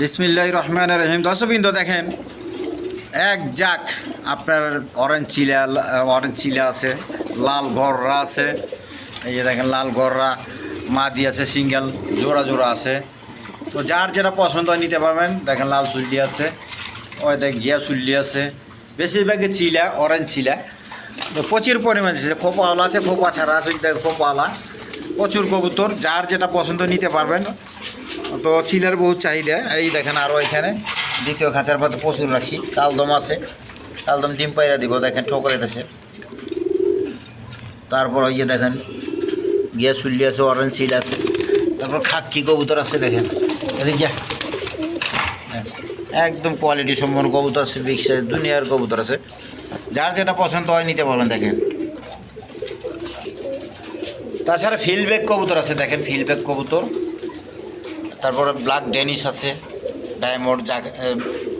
বিসমিল্লাহ রহমান রহিম। দর্শকবৃন্দ, দেখেন, এক জাক আপনার অরেঞ্জ চিলা অরেঞ্জ চিলা আছে, লাল গররা আছে, এই যে দেখেন লাল গররা মাদি আছে, সিঙ্গেল, জোড়া জোড়া আছে। তো যার যেটা পছন্দ হয় নিতে পারবেন। দেখেন লাল চুল্লি আছে ওই দেখ ঘিয়া চুল্লি আছে বেশিরভাগই চিলা অরেঞ্জ চিলা। তো প্রচুর পরিমাণে আছে, খোপাওয়ালা আছে, খোপা ছাড়া আছে খোপাওয়ালা। প্রচুর কবুতর, যার যেটা পছন্দ নিতে পারবেন। তো চিলের বহুত চাহিদা, এই দেখেন আরও এখানে। দ্বিতীয় খাঁচার পাতে প্রচুর রাখছি, কালদম আছে। কালদম ডিম পাইরা দিব, দেখেন ঠোকরে দেশে তারপর ওই যে দেখেন, গিয়া চুল্লি আছে অরেঞ্জ চিল আছে। তারপর খাক্কি কবুতর আছে, দেখেন। একদম কোয়ালিটি সম্পন্ন কবুতর আছে, বিগ দুনিয়ার কবুতর আছে। যার যেটা পছন্দ হয়, নিতে পারবেন, দেখেন। তাছাড়া ফিলব্যাক কবুতর আছে, দেখেন ফিলব্যাক কবুতর। তারপরে ব্ল্যাক ডেনিস আছে ডায়মন্ড যা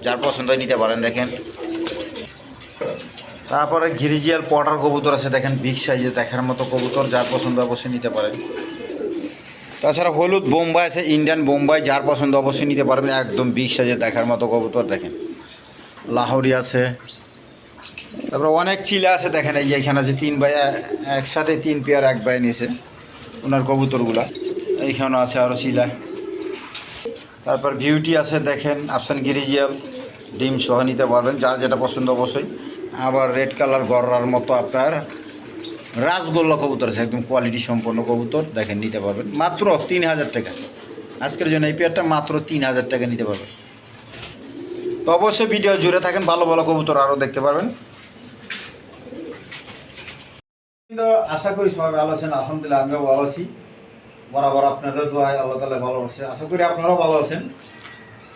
যার পছন্দ নিতে পারেন, দেখেন। তারপরে ঘিরিজিয়াল পটার কবুতর আছে, দেখেন বিগ সাইজে দেখার মতো কবুতর, যার পছন্দ অবশ্যই নিতে পারেন। তাছাড়া হলুদ বোম্বাই আছে ইন্ডিয়ান বোম্বাই, যার পছন্দ অবশ্যই নিতে পারবেন, একদম বিগ সাইজে দেখার মতো কবুতর, দেখেন। লাহোরি আছে তারপরে অনেক চিলা আছে দেখেন এই যে এখানে আছে তিন এ- একসাথে তিন পেয়ার এক ভাই নিয়েছে, ওনার কবুতরগুলা। এইখানেও আছে আরও চিলা তারপর বিউটি আছে দেখেন আফসান গিরিজিয়াল ডিম সহ নিতে পারবেন, যার যেটা পছন্দ অবশ্যই। আবার রেড কালার গররার মতো আপনার রাসগোল্লা কবুতর আছে, একদম কোয়ালিটি সম্পন্ন কবুতর, দেখেন নিতে পারবেন। মাত্র তিন হাজার টাকা। আজকের জন্য এই পেয়ারটা মাত্র তিন হাজার টাকা নিতে পারবেন। তো অবশ্যই ভিডিও জুড়ে থাকেন, ভালো ভালো কবুতর আরও দেখতে পারবেন। তো আশা করি সবাই ভালো আছেন, আলহামদুলিল্লাহ আমিও ভালো আছি। বরাবর আপনাদের দোয়ায় আল্লাহ তালা ভালো আছে আশা করি আপনারাও ভালো আছেন।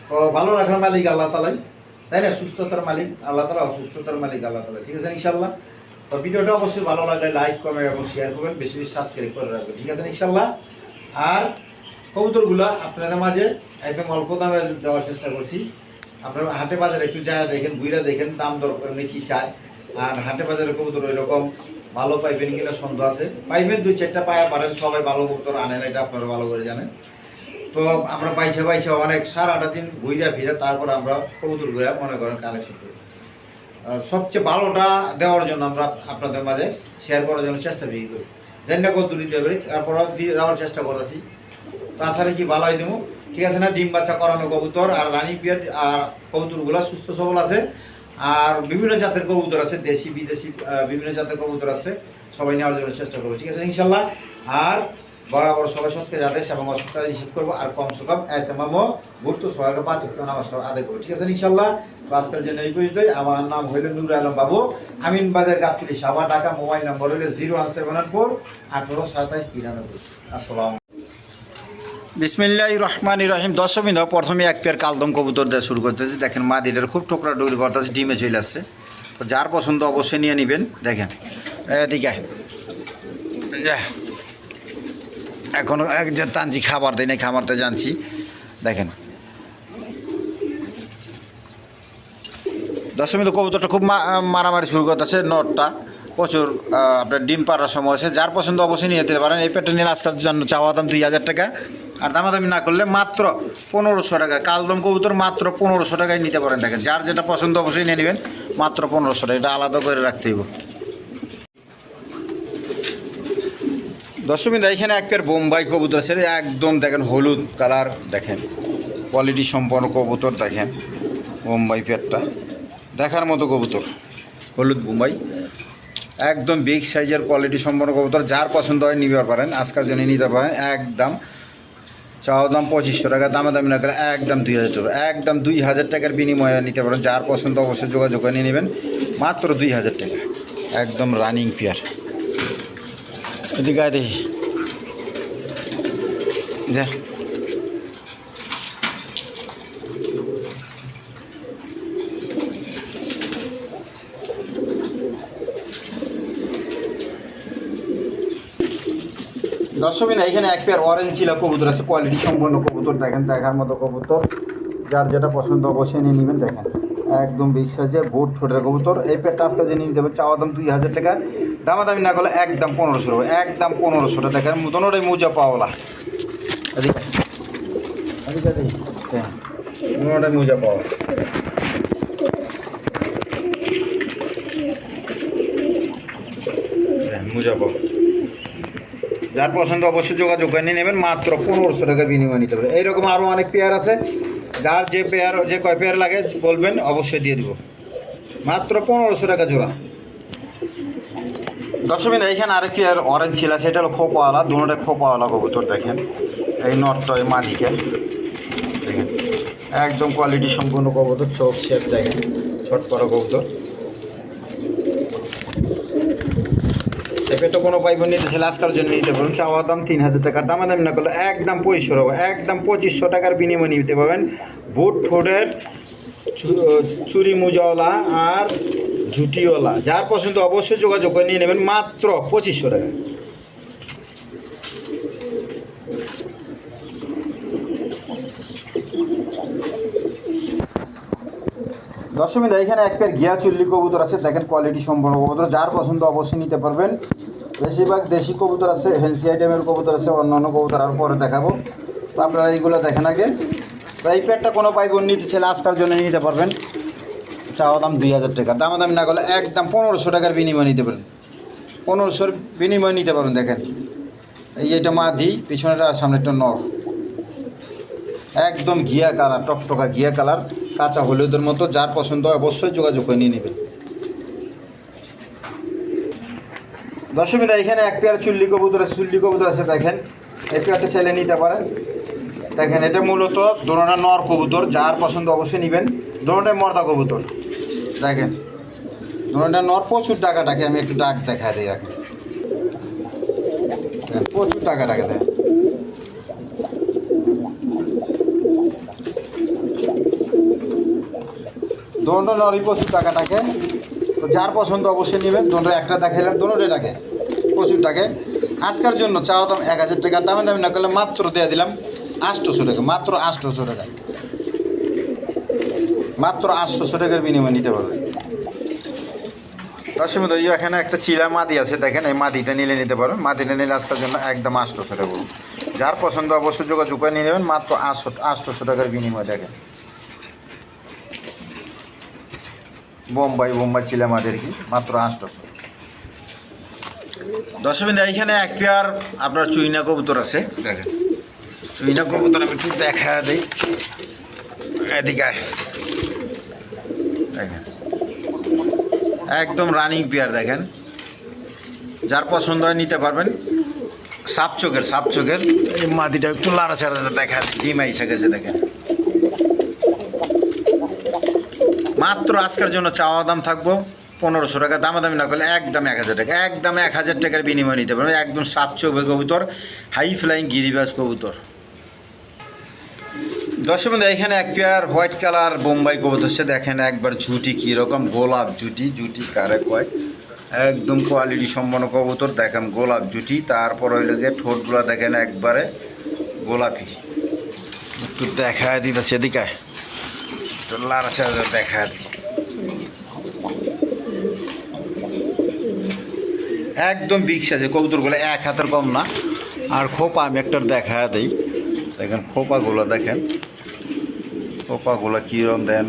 তো ভালো রাখার মালিক আল্লাহ তালাই তাই না? সুস্থতার মালিক আল্লাহ তালা অসুস্থতার মালিক আল্লাহ তালা ঠিক আছে ইনশাল্লাহ তো ভিডিওটা অবশ্যই ভালো লাগে লাইক কমেন্ট এবং শেয়ার করবেন। বেশি বেশি সাবস্ক্রাইব করে রাখবেন। ঠিক আছে ইনশাল্লাহ আর কবুতরগুলা আপনাদের মাঝে একদম অল্প দামে দেওয়ার চেষ্টা করছি। আপনারা হাটে বাজারে একটু যায় দেখেন বুইরা দেখেন, দাম দর কি চায়। আর হাটে বাজারে কবুতর ওই রকম ভালো পাইবেন কিনা সন্দেহ আছে। পাইবেন দুই চারটা পায়া পারেন সবাই ভালো কবুতর আনেন, এটা আপনারা ভালো করে জানেন। তো আমরা পাইছে পাইছে অনেক, সারাটা দিন ঘুরে ফিরে, তারপর আমরা কবুতর ঘুরে মনে করেন কালেকশন করি। সবচেয়ে ভালোটা দেওয়ার জন্য আমরা আপনাদের মাঝে শেয়ার করার জন্য চেষ্টা বেশি করি। জানি না কত দিতে পারি, তারপর দিয়ে দেওয়ার চেষ্টা করতেছি। তাছাড়া কি ভালোই দেবো? ঠিক আছে না? ডিম বাচ্চা করানো কবুতর আর রানী পিয়ার আর কবুতরগুলো সুস্থ সবল আছে। আর বিভিন্ন জাতের কবুতর আছে, দেশি, বিদেশি বিভিন্ন জাতের কবুতর আছে। সবাই নেওয়ার জন্য চেষ্টা করব, ঠিক আছে? ইনশাল্লাহ আর বরাবর সবাই সত্যি যাতে এবং অসুস্থতা নিষেধ করব, আর কম সে কম এতমাম গুরুত্ব সহায়ক পাঁচ একটা নামাজটা আদায় করব, ঠিক আছে? ইনশাল্লাহ আজকের জন্য এই পর্যন্তই। আমার নাম হইল নুর আলম বাবু। আমিন বাজার গাবতলি সাবা টাকা মোবাইল নম্বর হইল জিরো ওয়ান সেভেন ফোর আঠারো সাতাইশ তিরানব্বই। আসসালাম বিসমিল্লাহ রহমান রহিম। দশমিন প্রথমে এক পেয়ার কালদম কবুতর দিয়ে শুরু করতেছি। দেখেন মাদিটার খুব টোকরা টুকরি করতেছে, ডিমে চলে আসছে। তো যার পছন্দ অবশ্যই নিয়ে নেবেন। দেখেন, এদিকে। যে। টানছি খাবার দেয় না খাবারটা জানছি। দেখেন। দশমিত কবুতরটা খুব মা- মারামারি শুরু করতেছে নটটা। প্রচুর আপনার ডিম পাড়ার সময় আছে যার পছন্দ অবশ্যই নিয়ে যেতে পারেন। এই পেটটা নিলে আজকাল জন্য চাওয়া দাম দুই হাজার টাকা। আর দামাদামি না করলে মাত্র পনেরোশো টাকা। কালদম কবুতর মাত্র পনেরোশো টাকায় নিতে পারেন। দেখেন, যার যেটা পছন্দ অবশ্যই নিয়ে নেবেন। মাত্র পনেরোশো টাকা। এটা আলাদা করে রাখতে হইব। দশমিন এখানে এক পেয়ার বোম্বাই কবুতর আছে। একদম দেখেন হলুদ কালার, দেখেন। কোয়ালিটি সম্পন্ন কবুতর, দেখেন। বোম্বাই পেয়ারটা দেখার মতো কবুতর। হলুদ বোম্বাই। একদম বিগ সাইজের কোয়ালিটি সম্পন্ন কবুতর, যার পছন্দ হয় নিতে পারেন। আজকাল জন্য নিতে পারেন, একদম। চাওয়া দাম পঁচিশশো টাকা দামে দামি না করে একদম দুই হাজার টাকা, একদম দুই হাজার টাকার বিনিময়ে নিতে পারেন। যার পছন্দ অবশ্যই যোগাযোগ করে নিয়ে নেবেন, মাত্র দুই হাজার টাকা। একদম রানিং পেয়ার এদিকে দেখি। যা। দর্শকই না এখানে এক পেয়ার অরেঞ্জ ছিল কবুতর আছে কোয়ালিটি সম্পন্ন কবুতর, দেখেন দেখার মতো কবুতর। যার যেটা পছন্দ অবশ্যই নিয়ে নেবেন, দেখেন। একদম বিগ সাইজের বোট ছোটের কবুতর। এই পেয়ারটা আজকে যে নিয়ে দেবে চাওয়া দাম দুই হাজার টাকা। দামাদামি না করলে একদম পনেরোশো টাকা একদম পনেরোশো টাকা দেখেন দোনোটাই মুজা পাওয়ালা এদিকে এদিকে মোজা পাওয়া হ্যাঁ, মোজা পাওয়া যার পছন্দ অবশ্যই যোগাযোগ করে নেবেন, মাত্র পনেরোশো টাকার বিনিময় নিতে পারে এইরকম আরও অনেক পেয়ার আছে। যার যে পেয়ার যে কয় পেয়ার লাগে বলবেন, অবশ্যই দিয়ে দিব। মাত্র পনেরোশো টাকা জোড়া। দশমিন এইখানে আরেক পেয়ার অরেঞ্জ ছিল, সেটা হলো খোপাওয়ালা। দুটোটা খোপাওয়ালা কবুতর দেখেন। এই নটটা এই দেখেন। একদম কোয়ালিটি সম্পূর্ণ কবুতর, চোখ শেপ দেখেন। ছট করা কবুতর। এপেটো কোনো পাইপ নিতে ছিল আজকাল জন্য নিতে পারবেন। চাওয়া দাম তিন হাজার টাকার দামা দাম না করলে একদম পঁচিশশো টাকা, একদম পঁচিশশো টাকার বিনিময় নিতে পারবেন। বুট ফুটের চুরি মুজাওয়ালা আর ঝুটিওয়ালা, যার পছন্দ অবশ্যই যোগাযোগ করে নিয়ে নেবেন মাত্র পঁচিশশো টাকা দশমিন এখানে এক পেয়ার গিয়া চুল্লি কবুতর আছে, দেখেন কোয়ালিটি সম্পন্ন কবুতর, যার পছন্দ অবশ্যই নিতে পারবেন। বেশিরভাগ দেশি কবুতর আছে ফেন্সি আইটেমের কবুতর আছে, অন্যান্য কবুতর আর পরে দেখাবো। তো আপনারা এইগুলো দেখেন আগে। তো এই পেয়ারটা কোনো পাইব নিতে ছেলে আজকার জন্য নিতে পারবেন। চাওয়া দাম দুই হাজার টাকা। দামা দামি না করলে একদম পনেরোশো টাকার বিনিময় নিতে পারেন পনেরোশোর বিনিময় নিতে পারেন দেখেন। এই এটা মাঝি পিছনেটা আর সামনেটা নর। একদম ঘিয়া কালার, টকটকা ঘিয়া কালার। কাঁচা হলুদের মতো যার পছন্দ অবশ্যই যোগাযোগ করে নিয়ে নেবেন। দশমীরা এখানে এক পেয়ার চুল্লি কবুতর আছে চুল্লি কবুতর আছে দেখেন। এই পেয়ারটা ছেলে নিতে পারেন। দেখেন এটা মূলত দোনোটা নর কবুতর যার পছন্দ অবশ্যই নেবেন। দোনোটাই মর্দা কবুতর। দেখেন দোনোটা নর প্রচুর টাকা টাকে আমি একটু ডাক দেখা দিই দেখেন, প্রচুর টাকা টাকা দেয় দোনোটা নরই প্রচুর টাকা টাকে তো যার পছন্দ অবশ্যই নেবেন। দোনোটা একটা দেখাইলাম, দোনোটাই টাকে প্রচুর টাকে আজকের জন্য চাওয়া দাম এক হাজার টাকা। দামে দামি না করলে মাত্র দিয়ে দিলাম আটশোশো টাকা, মাত্র আটশোশো টাকা। মাত্র আটশোশো টাকার বিনিময়ে নিতে পারবে। দশমী দই এখানে একটা চিলা মাদি আছে, দেখেন এই মাদিটা নিলে নিতে পারবেন। মাদিটা নিলে আজকের জন্য একদম আটশোশো টাকা। যার পছন্দ অবশ্যই যোগাযোগ করে নিয়ে নেবেন। মাত্র আটশো আটশোশো টাকার বিনিময়ে দেখেন। বোম্বাই বোম্বাই ছিল আমাদের কি মাত্র আটশোশো দশমিন এইখানে এক পেয়ার আপনার চুইনা কবুতর আছে। দেখেন। চুইনা কবুতর আমি একটু দেখা দিই। এদিকে দেখেন। একদম রানিং পেয়ার দেখেন। যার পছন্দ হয় নিতে পারবেন। সাপ চোখের সাপ চোখের। এই মাদিটা একটু লাড়াচাড়া দেখা দিই ডিম আইসা গেছে দেখেন। মাত্র আজকের জন্য চাওয়া দাম থাকব পনেরোশো টাকা। দামাদামি না করলে একদম এক হাজার টাকা, একদম এক হাজার টাকার বিনিময় নিতে পারবেন। একদম সাপ চোখে কবুতর, হাই ফ্লাইং গিরিবাজ কবুতর। দর্শক বন্ধু, এখানে এক পেয়ার হোয়াইট কালার বোম্বাই কবুতর সে দেখেন একবার ঝুটি কীরকম, গোলাপ জুটি জুটি কারে কয়? একদম কোয়ালিটি সম্পন্ন কবুতর, দেখেন গোলাপ জুটি তারপর হইল গিয়ে ঠোঁটগুলো দেখেন একবারে গোলাপি। একটু দেখা দিতে সেদিকে একটু লাড়াচাড়া দেখা দিই। একদম বিগ সাইজে কবুতরগুলো এক হাতের কম না। আর খোপা আমি একটা দেখা দিই। দেখেন খোপাগুলো দেখেন। খোপাগুলো কীরকম দেন?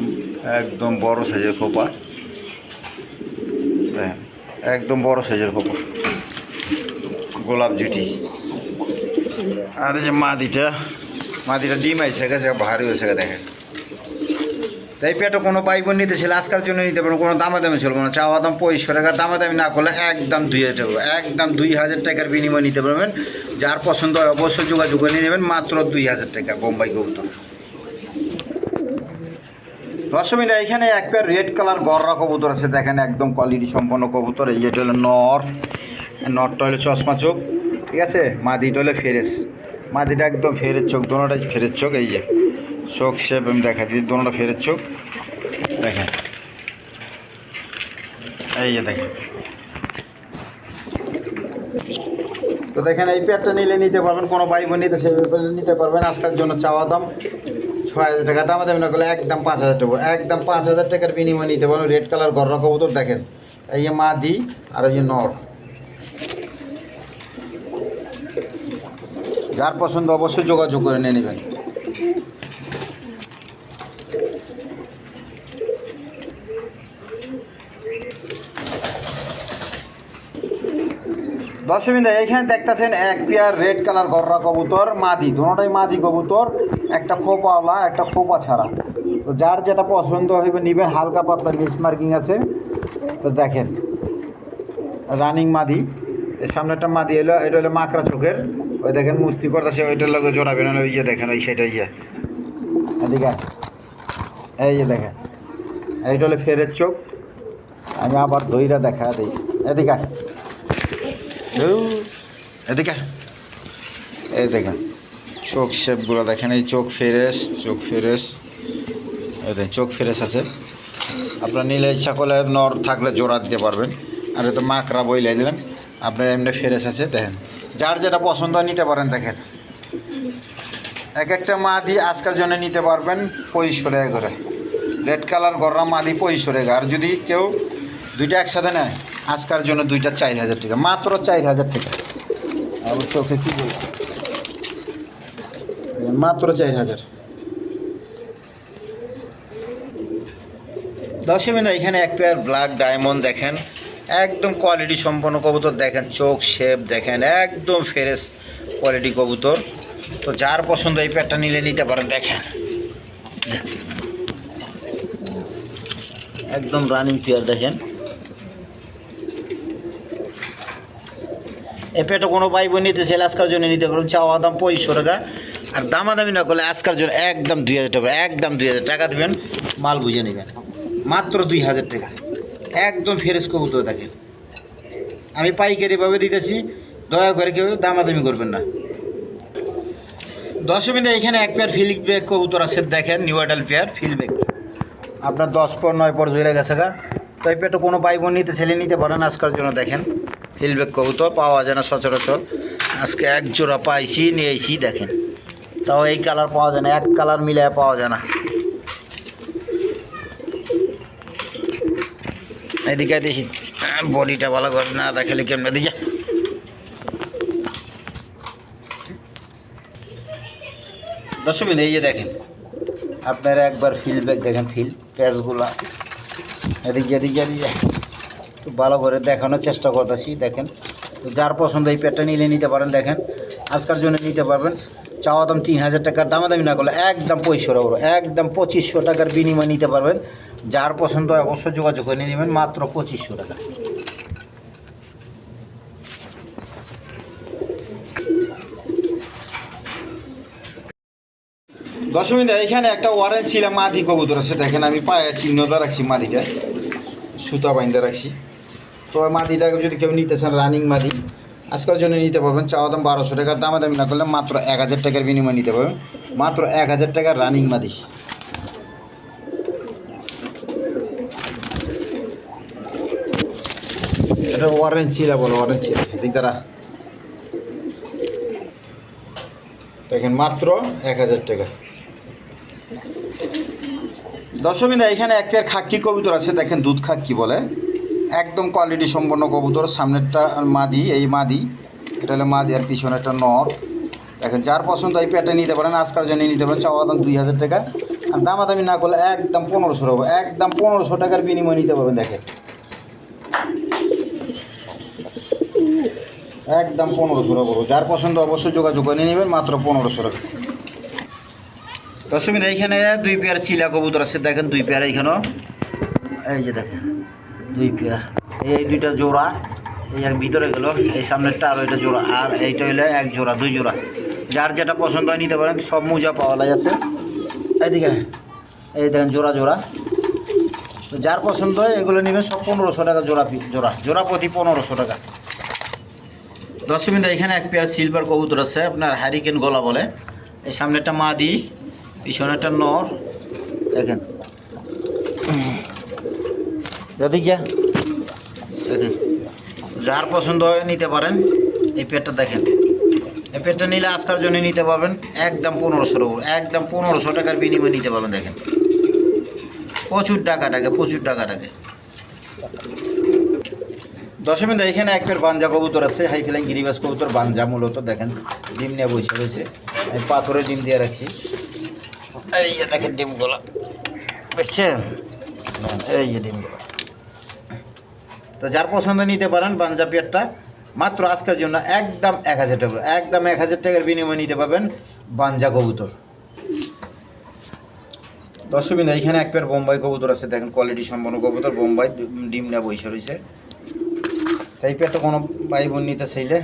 একদম বড় সাইজের খোপা। একদম বড় সাইজের খোপা। গোলাপ জুটি আর এই যে মাদিটা মাদিটা ডিম আইসে গেছে, ভারী হয়েছে, দেখেন। তাই পেটো কোনো পাইব নিতে ছিল আজকার জন্য নিতে পারব, কোনো দামা দামি চলবো না। চাওয়া দাম পঁয়ষট্টি টাকা দামা দামি না করলে একদম দুই হাজার টাকা, একদম দুই হাজার টাকার বিনিময় নিতে পারবেন। যার পছন্দ হয় অবশ্যই যোগাযোগ করে নিয়ে নেবেন, মাত্র দুই হাজার টাকা, বোম্বাই কবুতর। দশমিনা এখানে এক পেয়ার রেড কালার গররা কবুতর আছে, দেখেন একদম কোয়ালিটি সম্পন্ন কবুতর, এই যেটা হলো নর। নরটা হলো চশমা চোখ, ঠিক আছে? মাদিটা হলো ফেরেস মাদিটা একদম ফেরের চোখ, দোনোটাই ফেরের চোখ, এই যে। চোখ শেপ আমি দেখা দিই, দোনোটা ফেরের চোখ। দেখেন। এই যে দেখেন। তো দেখেন, এই পেয়ারটা নিলে নিতে পারবেন, কোনো ভাই বোন নিতে সে নিতে পারবেন। আজকের জন্য চাওয়া দাম ছয় হাজার টাকা। দাম না করলে একদম পাঁচ হাজার টাকা। একদম পাঁচ হাজার টাকার বিনিময় নিতে পারবেন। রেড কালার গররা কবুতর দেখেন। এই যে মাদি আর এই যে নর। যার পছন্দ অবশ্যই যোগাযোগ করে নিয়ে নেবেন। দশমিন এইখানে দেখতেছেন এক পেয়ার রেড কালার গররা কবুতর, মাদি। দুটোটাই মাদি কবুতর, একটা খোপাওয়ালা, একটা খোপা ছাড়া। তো যার যেটা পছন্দ হইবে নিবেন, হালকা পাতলা মিস মার্কিং আছে। তো দেখেন রানিং মাদি। এর সামনে একটা মাদি এলো, এটা হলো মাকড়া চোখের। ওই দেখেন মুস্তি করতেছে, ওইটার লগে জোড়াবেন ওই যে দেখেন, ওই সেটা ইয়ে। এদিকে। এই যে দেখেন, এইটা হলো ফেরের চোখ। আমি আবার দইরা দেখা দিই। এদিকে এদিকে। এই দেখেন, চোখ শেপগুলো দেখেন, এই চোখ ফেরেস চোখ ফেরেস এই চোখ ফেরেস আছে। আপনার নিলে ইচ্ছা করলে নর থাকলে জোড়া দিতে পারবেন। আর তো মাকড়া বইলে দিলেন আপনার এমনি ফেরেস আছে, দেখেন। যার যেটা পছন্দ নিতে পারেন, দেখেন। এক একটা মাদি আজকের জন্য নিতে পারবেন পঁচিশশো টাকা করে। রেড কালার গররা মাদি পঁচিশশো টাকা। আর যদি কেউ দুইটা একসাথে নেয় আজকের জন্য দুইটা চার হাজার টাকা, মাত্র চার হাজার টাকা। আবার চোখে কী বলব? মাত্র চার হাজার। দশ মিনিট এখানে এক পেয়ার ব্ল্যাক ডায়মন্ড দেখেন, একদম কোয়ালিটি সম্পন্ন কবুতর দেখেন, চোখ শেপ দেখেন, একদম ফ্রেশ কোয়ালিটি কবুতর। তো যার পছন্দ এই পেয়ারটা নিলে নিতে পারেন, দেখেন। একদম রানিং পেয়ার দেখেন। এই পেয়ারটা কোনো ভাই বোন নিতে চাইলে আজকার জন্য নিতে পারবেন চাওয়া দাম পঁচিশশো টাকা। আর দামাদামি না করলে আজকার জন্য একদম দুই হাজার টাকা, একদম দুই হাজার টাকা দেবেন, মাল বুঝে নেবেন। মাত্র দুই হাজার টাকা। একদম ফ্রেশ কবুতর দেখেন। আমি পাইকারিভাবে দিতেছি, দয়া করে কেউ দামাদামি করবেন না। দশ মিনিটে এখানে এক পেয়ার ফিল্ড ব্যাগ কবুতর আছে, দেখেন নিউ আডাল পেয়ার ফিল্ড ব্যাগ আপনার দশ পর, নয় পর জুড়ে গেছে গা। তো এই পেয়ারটা কোনো পাইব নিতে, ছেলে নিতে পারেন আজকার জন্য দেখেন। ফিল্ড ব্যাগ কবুতর, পাওয়া যায় না সচরাচর। আজকে এক জোড়া পাইছি, নিয়েছি, দেখেন। তাও এই কালার পাওয়া যায় না, এক কালার মিলে পাওয়া যায় না। এদিকে দেখি বডিটা ভালো করে না দেখালে কেমন? দিকে দশমিন এই যে দেখেন, আপনারা একবার ফিল্ডব্যাক দেখেন ফিল প্যাচগুলা এদিকে এদিকে এদিকে। একটু ভালো করে দেখানোর চেষ্টা করতেছি, দেখেন। তো যার পছন্দ এই প্যাডটা নিলে নিতে পারেন, দেখেন। আজকার জন্য নিতে পারবেন। চাওয়া দাম তিন হাজার টাকার দামাদামি না করলে একদম পঁচিশশো টাকা একদম পঁচিশশো টাকার বিনিময় নিতে পারবেন। যার পছন্দ হয় অবশ্যই যোগাযোগ করে নেবেন, মাত্র পঁচিশশো টাকা। দশ মিনিট এখানে একটা ওয়ারেন্ট ছিল মাদি কবুতর আছে, দেখেন আমি পায়ে চিহ্নটা রাখছি মাদিটা সুতা বাইন্দা রাখছি। তো মাদিটাকে যদি কেউ নিতে চান রানিং মাদি, আজকের জন্য নিতে পারবেন চাওয়া দাম বারোশো টাকার দামে দামি না করলে মাত্র এক হাজার টাকার বিনিময় নিতে পারবেন। মাত্র এক হাজার টাকার রানিং মাদি। এটা দেখেন মাত্র এক হাজার টাকা। দশমিনা এখানে এক পেয়ার খাক্কি কবুতর আছে, দেখেন দুধ খাক্কি বলে। একদম কোয়ালিটি সম্পন্ন কবুতর, সামনেরটা মাদি, এই মাদি, এটা হলো মাদি আর পিছনে একটা নর। দেখেন, যার পছন্দ এই পেয়ারটা নিতে পারেন আজকাল জন্য নিতে পারেন, চাওয়া দাম দুই হাজার টাকা। আর দামাদামি না করলে একদম পনেরোশো টাকা একদম পনেরোশো টাকার বিনিময় নিতে পারবেন, দেখেন। একদম পনেরোশো টাকা পড়বে। যার পছন্দ অবশ্যই যোগাযোগ করে নেবেন, মাত্র পনেরোশো টাকা দশমিন এইখানে দুই পেয়ার চিলা কবুতর আছে, দেখেন দুই পেয়ার এইখানেও। এই যে দেখেন। দুই পেয়ার এই দুইটা জোড়া এই এক ভিতরে গেল, এই সামনেরটা আর ওইটা জোড়া, আর এইটা হইলে এক জোড়া, দুই জোড়া। যার যেটা পছন্দ হয় নিতে পারেন, সব মোজা পাওয়া যাচ্ছে এইদিকে, এই দেখেন জোড়া জোড়া। তো যার পছন্দ হয় এগুলো নেবেন, সব পনেরোশো টাকা জোড়া জোড়া জোড়া প্রতি পনেরোশো টাকা। দশ মিনিট এখানে এক পেয়ার সিলভার কবুতর আছে, আপনার হ্যারিকেন গলা বলে। এই সামনে একটা মাদি পিছনে একটা নর। দেখেন। যদি যা দেখেন যার পছন্দ হয় নিতে পারেন। এই পেটটা দেখেন। এই পেটটা নিলে আজকার জন্য নিতে পারবেন একদম পনেরোশো একদম পনেরোশো টাকার বিনিময়ে নিতে পারবেন, দেখেন। প্রচুর টাকা টাকে, প্রচুর টাকা টাকে। দশমিন এখানে এক পেয়ার বাঞ্জা কবুতর আছে হাই ফ্লাইং গিরিবাস কবুতর, বাঞ্জা মূলত, দেখেন, ডিম নিয়ে বসে রয়েছে। আমি পাথরে ডিম দিয়ে রাখছি। এই দেখেন ডিমগুলো। দেখছেন? এই ডিমগুলো। তো যার পছন্দ নিতে পারেন বাঞ্জা পেয়ারটা মাত্র আজকের জন্য একদম এক হাজার টাকা, একদম এক হাজার টাকার বিনিময়ে নিতে পারবেন বাঞ্জা কবুতর। দর্শকবিন এইখানে এক পেয়ার বোম্বাই কবুতর আছে, দেখেন কোয়ালিটি সম্পন্ন কবুতর, বোম্বাই ডিম না বৈশা রয়েছে। এই পেয়ারটা কোনো ভাই বোন নিতে চাইলে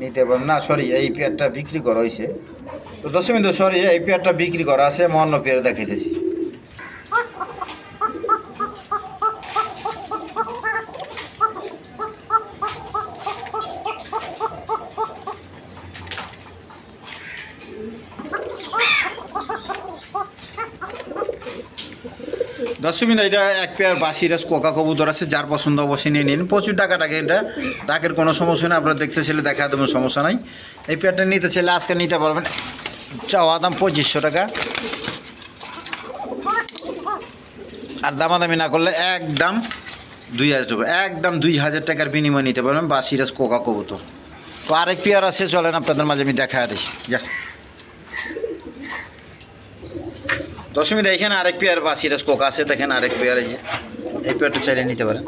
নিতে পারেন। না সরি এই পেয়ারটা বিক্রি করা হয়েছে। তো তো সরি এই পেয়ারটা বিক্রি করা আছে অন্য পেয়ার দেখাইতেছি। দশমিন এটা এক পেয়ার বাসিরাজ কোকা কবুতর আছে, যার পছন্দ অবশ্যই নিয়ে নিন। প্রচুর টাকা টাকা এটা। টাকের কোনো সমস্যা নেই, আপনারা দেখতে চাইলে দেখা দেবেন, সমস্যা নাই। এই পেয়ারটা নিতে চাইলে আজকে নিতে পারবেন। চাওয়া দাম পঁচিশশো টাকা। আর দামাদামি না করলে একদম দুই হাজার টাকা, একদম দুই হাজার টাকার বিনিময় নিতে পারবেন বাসিরাজ কোকা কবুতর। তো আরেক পেয়ার আছে, চলেন আপনাদের মাঝে আমি দেখা দিই। যা দশমী দেখেন আরেক পেয়ার বা সিরাজ কোক আছে, দেখেন আরেক পেয়ার এই যে। এই পেয়ারটা চাইলে নিতে পারেন।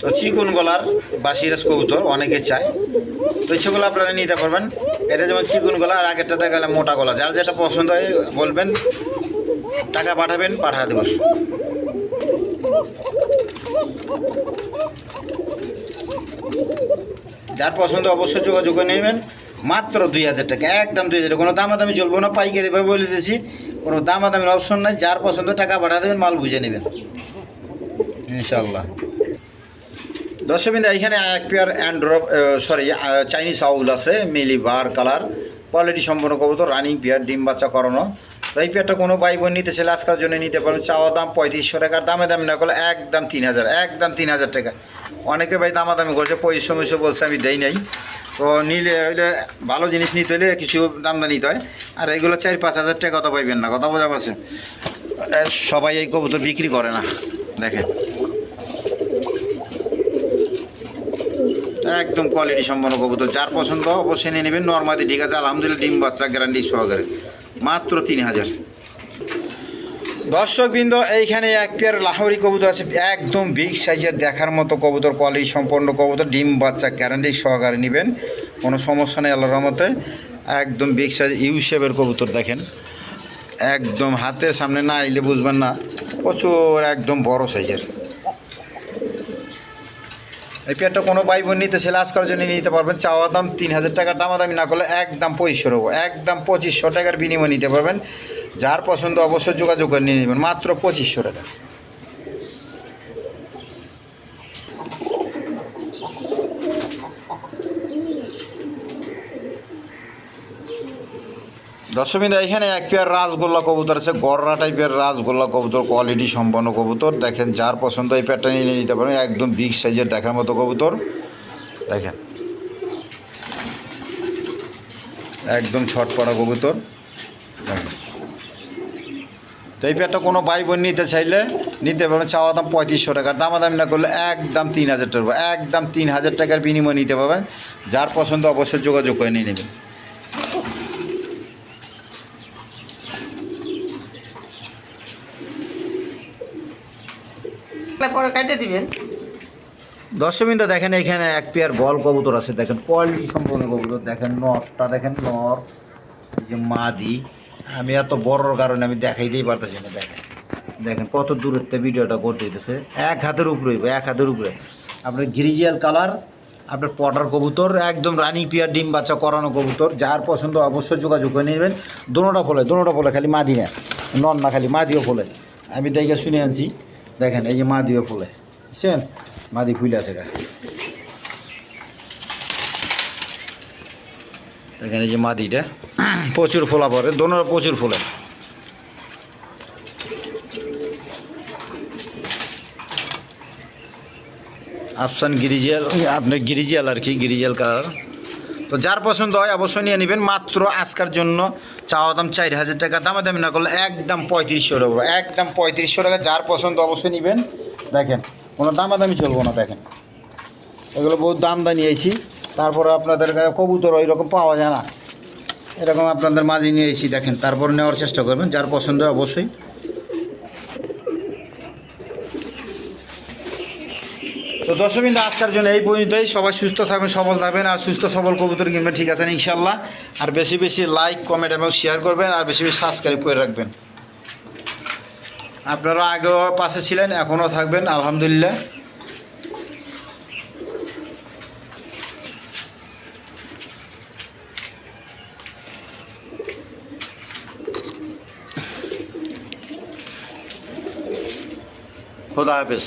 তো চিকুন গলার বা সিরাজ কবুতর অনেকে চায়। তো সেগুলো আপনারা নিতে পারবেন। এটা যেমন চিকুন গলা আর আগেরটা দেখা গেলে মোটা গলা। যার যেটা পছন্দ হয় বলবেন, টাকা পাঠাবেন পাঠা দেব। যার পছন্দ অবশ্যই যোগাযোগ করে নেবেন। মাত্র দুই হাজার টাকা, একদম দুই হাজার কোনো দামাদামি চলবো না, পাইকারি ভাবে বলে দিয়েছি। কোনো দামাদামির অপশন নাই। যার পছন্দ টাকা পাঠা দেবেন, মাল বুঝে নেবেন। ইনশাল্লাহ দর্শকবিন্দু এখানে এক পেয়ার অ্যান্ড্রপ সরি চাইনিজ আউল আছে, মিলি বার কালার। কোয়ালিটি সম্পূর্ণ সম্পন্ন কবুতর রানিং পেয়ার ডিম বাচ্চা করানো। তো এই পেয়ারটা কোনো ভাই বোন নিতে চাইলে আজকাল জন্য নিতে পারবেন চাওয়া দাম পঁয়ত্রিশশো টাকার দামে দাম না করলে একদম তিন হাজার, একদম তিন হাজার টাকা। অনেকে ভাই দামাদামি করছে পঁয়ত্রিশশো বলছে, আমি দেই নাই। তো নিলে, হইলে ভালো জিনিস নিতে হলে কিছু দামদা নিতে হয়। আর এগুলো চার পাঁচ হাজার টাকা কথা পাইবেন না, কথা বোঝা পারছে সবাই এই কবুতর বিক্রি করে না, দেখেন। একদম কোয়ালিটি সম্পন্ন কবুতর। যার পছন্দ অবশ্যই নিয়ে নেবেন। নর্মাদি, ঠিক আছে, আলহামদুলিল্লাহ, ডিম বাচ্চা গ্যারান্টি সহকারে। মাত্র তিন হাজার। দর্শকবৃন্দ, এইখানে এক পেয়ার লাহোরি কবুতর আছে। একদম বিগ সাইজের দেখার মতো কবুতর কোয়ালিটি সম্পন্ন কবুতর, ডিম বাচ্চা গ্যারান্টি সহকারে নেবেন। কোনো সমস্যা নেই, আল্লাহর রহমতে। একদম বিগ সাইজ ইউ শেপের কবুতর দেখেন। একদম হাতের সামনে না আইলে বুঝবেন না। প্রচুর একদম বড় সাইজের এই পেয়ারটা কোনো ভাই বোন নিতে ছেলে আজকাল জন্য নিতে পারবেন? চাওয়া দাম তিন হাজার টাকার দামাদামি না করলে একদম পঁচিশশো রোগ একদম পঁচিশশো টাকার বিনিময় নিতে পারবেন। যার পছন্দ অবশ্যই যোগাযোগ করে নিয়ে নেবেন। মাত্র পঁচিশশো টাকা। দশমিন এখানে এক পেয়ার রাজগোল্লা কবুতর আছে, গররা টাইপের রাজগোল্লা কবুতর কোয়ালিটি সম্পন্ন কবুতর। দেখেন, যার পছন্দ এই পেয়ারটা নিয়ে নিতে পারেন, একদম বিগ সাইজের দেখার মতো কবুতর। দেখেন। একদম ছটপড়া কবুতর। তো এই পেয়ারটা কোনো ভাই বোন নিতে চাইলে নিতে পারবেন চাওয়া দাম পঁয়ত্রিশশো টাকার দামাদামি না করলে একদম তিন হাজার টাকা, একদম তিন হাজার টাকার বিনিময় নিতে পারবেন। যার পছন্দ অবশ্যই যোগাযোগ করে নিয়ে নেবেন। দিবেন। দর্শকবিন্দু, দেখেন এখানে এক পেয়ার বল কবুতর আছে। দেখেন কোয়ালিটি সম্পূর্ণ কবুতর। দেখেন, নরটা, দেখেন, নর। এই যে মাদি। আমি এত বড়র কারণে আমি দেখাইতেই পারতেছি না, দেখেন। দেখেন, কত দূরত্বে ভিডিওটা করতে দিতেছে এক হাতের উপরে এক হাতের উপরে। আপনার গ্রিজিয়াল কালার, আপনার পটার কবুতর, একদম রানিং পিয়ার ডিম বাচ্চা করানো কবুতর। যার পছন্দ অবশ্যই যোগাযোগ করে নেবেন। দোনোটা ফলে দোনোটা ফলে, খালি মাদি না। নন না, খালি মাদিও ফলে। আমি দেখে শুনে আনছি। দেখেন, এই যে মাদিও ফুলে। বুঝছেন? মাদি ফুল আছে গা। এই যে মাদিটা। প্রচুর ফোলা পড়ে দোনোটা প্রচুর ফোলে। আফসান গিরিজিয়াল আপনার গিরিজিয়াল আর কি গিরিজিয়াল কালার তো যার পছন্দ হয় অবশ্যই নিয়ে নেবেন, মাত্র আজকার জন্য চাওয়া দাম চার হাজার টাকা দামে দামি না করলে একদম পঁয়ত্রিশশো টাকা। একদম পঁয়ত্রিশশো টাকা, যার পছন্দ অবশ্যই নেবেন। দেখেন, কোনো দামাদামি চলবো না, দেখেন। এগুলো বহুত দাম নিয়েছি তারপরে আপনাদের কাছে কবুতর ওই রকম পাওয়া যায় না। এরকম আপনাদের মাঝে নিয়ে নিয়েছি দেখেন। তারপর নেওয়ার চেষ্টা করবেন, যার পছন্দ অবশ্যই। তো দর্শকবিন্দু, আজকের জন্য এই পর্যন্তই। সবাই সুস্থ থাকবেন, সবল থাকবেন, আর সুস্থ সবল কবুতর কিনবেন, ঠিক আছে ইনশাল্লাহ আর বেশি বেশি লাইক কমেন্ট এবং শেয়ার করবেন, আর বেশি বেশি সাবস্ক্রাইব করে রাখবেন। আপনারা আগেও পাশে ছিলেন, এখনও থাকবেন, আলহামদুলিল্লাহ। খোদা হাফেজ।